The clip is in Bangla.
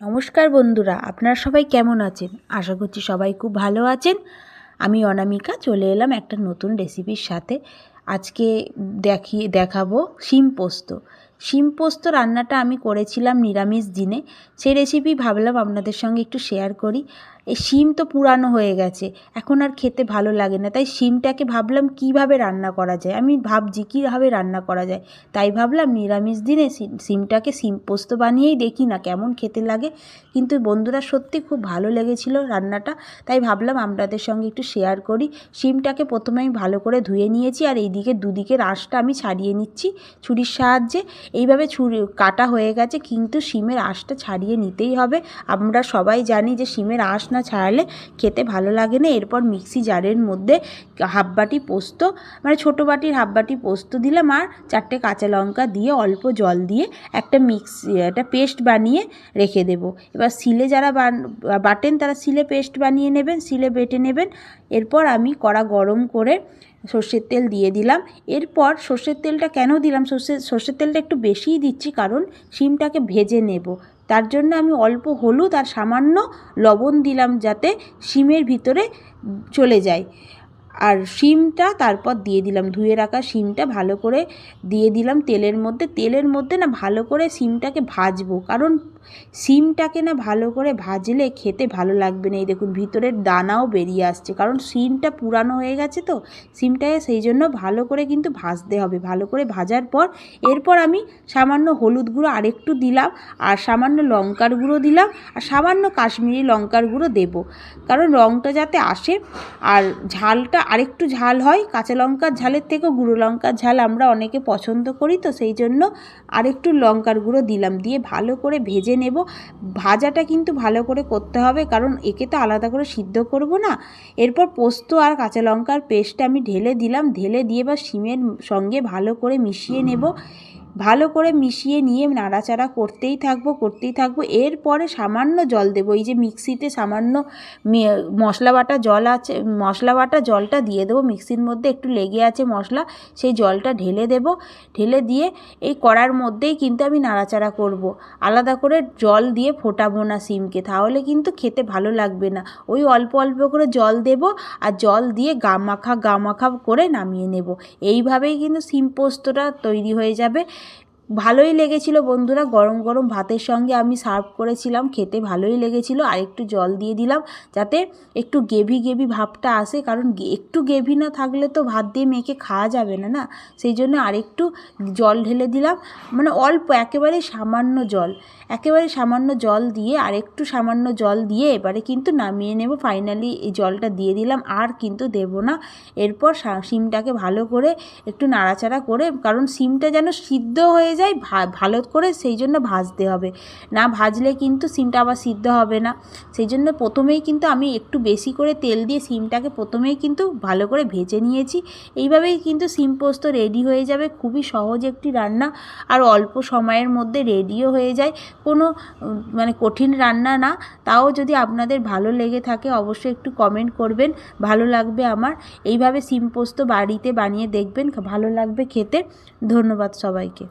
নমস্কার বন্ধুরা, আপনারা সবাই কেমন আছেন? আশা করছি সবাই খুব ভালো আছেন। আমি অনামিকা, চলে এলাম একটা নতুন রেসিপির সাথে। আজকে দেখিয়ে দেখাবো শিম পোস্ত। শিম পোস্ত রান্নাটা আমি করেছিলাম নিরামিষ দিনে। সেই রেসিপি ভাবলাম আপনাদের সঙ্গে একটু শেয়ার করি। শিম তো পুরানো হয়ে গেছে, এখন আর খেতে ভালো লাগে না। তাই শিমটাকে ভাবলাম কীভাবে রান্না করা যায়? আমি ভাবছি কীভাবে রান্না করা যায়? তাই ভাবলাম নিরামিষ দিনে শিমটাকে শিম পোস্ত বানিয়েই দেখি না কেমন খেতে লাগে। কিন্তু বন্ধুরা, সত্যি খুব ভালো লেগেছিল রান্নাটা। তাই ভাবলাম আপনাদের সঙ্গে একটু শেয়ার করি। শিমটাকে প্রথমে আমি ভালো করে ধুয়ে নিয়েছি আর এইদিকে দুদিকের আঁশটা আমি ছাড়িয়ে নিচ্ছি ছুরির সাহায্যে। এইভাবে ছুরি, কাটা হয়ে গেছে, কিন্তু শিমের আঁশটা ছাড়িয়ে নিতেই হবে। আমরা সবাই জানি যে শিমের আঁশ না ছাড়ালে খেতে ভালো লাগে না। এরপর মিক্সি জারের মধ্যে হাফ বাটি পোস্ত মানে ছোটো বাটির হাফ বাটি পোস্ত দিলাম আর চারটে কাঁচা লঙ্কা দিয়ে অল্প জল দিয়ে একটা মিক্সি, একটা পেস্ট বানিয়ে রেখে দেব। এবার সিলে যারা বাটেন তারা সিলে পেস্ট বানিয়ে নেবেন সিলে বেটে নেবেন। এরপর আমি কড়া গরম করে সর্ষের তেল দিয়ে দিলাম। এরপর সর্ষের তেলটা কেন দিলাম? সর্ষের সর্ষের তেলটা একটু বেশিই দিচ্ছি কারণ শিমটাকে ভেজে নেব। তার জন্য আমি অল্প হলুদ আর সামান্য লবণ দিলাম যাতে শিমের ভিতরে চলে যায়। আর শিমটা তারপর দিয়ে দিলাম। ধুয়ে রাখা শিমটা ভালো করে দিয়ে দিলাম তেলের মধ্যে। তেলের মধ্যে না ভালো করে শিমটাকে ভাজবো। কারণ শিমটাকে না ভালো করে ভাজলে খেতে ভালো লাগবে না। এই দেখুন, ভিতরের দানাও বেরিয়ে আসছে। কারণ শিমটা পুরানো হয়ে গেছে তো, শিমটাকে সেই জন্য ভালো করে কিন্তু ভাজতে হবে। ভালো করে ভাজার পর এরপর আমি সামান্য হলুদ গুঁড়ো আরেকটু দিলাম আর সামান্য লঙ্কার গুঁড়ো দিলাম আর সামান্য কাশ্মীরি লঙ্কার গুঁড়ো দেব। কারণ রঙটা যাতে আসে আর ঝালটা আরেকটু ঝাল হয়, কাঁচা লঙ্কার ঝালের থেকেও গুঁড়ো লঙ্কার ঝাল আমরা অনেকে পছন্দ করি, তো সেই জন্য আরেকটু লঙ্কার গুঁড়ো দিলাম। দিয়ে ভালো করে ভেজে নেব। ভাজাটা কিন্তু ভালো করে করতে হবে, কারণ একে তো আলাদা করে সিদ্ধ করব না। এরপর পোস্ত আর কাঁচা লঙ্কার পেস্টটা আমি ঢেলে দিলাম। ঢেলে দিয়ে বা শিমের সঙ্গে ভালো করে মিশিয়ে নেব। ভালো করে মিশিয়ে নিয়ে নাড়াচাড়া করতেই থাকব করতেই থাকব। এরপরে সামান্য জল দেবো। এই যে মিক্সিতে সামান্য মশলা বাটা জল আছে, মশলা বাটা জলটা দিয়ে দেবো। মিক্সির মধ্যে একটু লেগে আছে মশলা, সেই জলটা ঢেলে দেব। ঢেলে দিয়ে এই কড়ার মধ্যেই কিন্তু আমি নাড়াচাড়া করব। আলাদা করে জল দিয়ে ফোটাবো না সিমকে, তাহলে কিন্তু খেতে ভালো লাগবে না। ওই অল্প অল্প করে জল দেব আর জল দিয়ে গামাখা গামাখা করে নামিয়ে নেব। এইভাবেই কিন্তু সিম পোস্তটা তৈরি হয়ে যাবে। ভালোই লেগেছিল বন্ধুরা, গরম গরম ভাতের সঙ্গে আমি সার্ভ করেছিলাম, খেতে ভালোই লেগেছিল। আর একটু জল দিয়ে দিলাম যাতে একটু গেভি গেভি ভাবটা আসে, কারণ একটু গেভি না থাকলে তো ভাত দিয়ে মেখে খাওয়া যাবে না না? সেই জন্য আরেকটু জল ঢেলে দিলাম। মানে অল্প, একেবারে সামান্য জল, একেবারে সামান্য জল দিয়ে আর একটু সামান্য জল দিয়ে এবারে কিন্তু নামিয়ে নেব। ফাইনালি এই জলটা দিয়ে দিলাম, আর কিন্তু দেব না। এরপর শিমটাকে ভালো করে একটু নাড়াচাড়া করে, কারণ শিমটা যেন সিদ্ধ হয়ে যায় ভালো করে সেই জন্য ভাজতে হবে। না ভাজলে কিন্তু সিমটা আবার সিদ্ধ হবে না। সেই জন্য প্রথমেই কিন্তু আমি একটু বেশি করে তেল দিয়ে সিমটাকে প্রথমেই কিন্তু ভালো করে ভেজে নিয়েছি। এইভাবেই কিন্তু সিম পোস্ত রেডি হয়ে যাবে। খুবই সহজ একটি রান্না। আর অল্প সময়ের মধ্যে রেডিও হয়ে যায়। কোনো মানে কঠিন রান্না না। তাও যদি আপনাদের ভালো লেগে থাকে অবশ্যই একটু কমেন্ট করবেন। ভালো লাগবে আমার। এইভাবে সিম পোস্ত বাড়িতে বানিয়ে দেখবেন। ভালো লাগবে খেতে। ধন্যবাদ সবাইকে।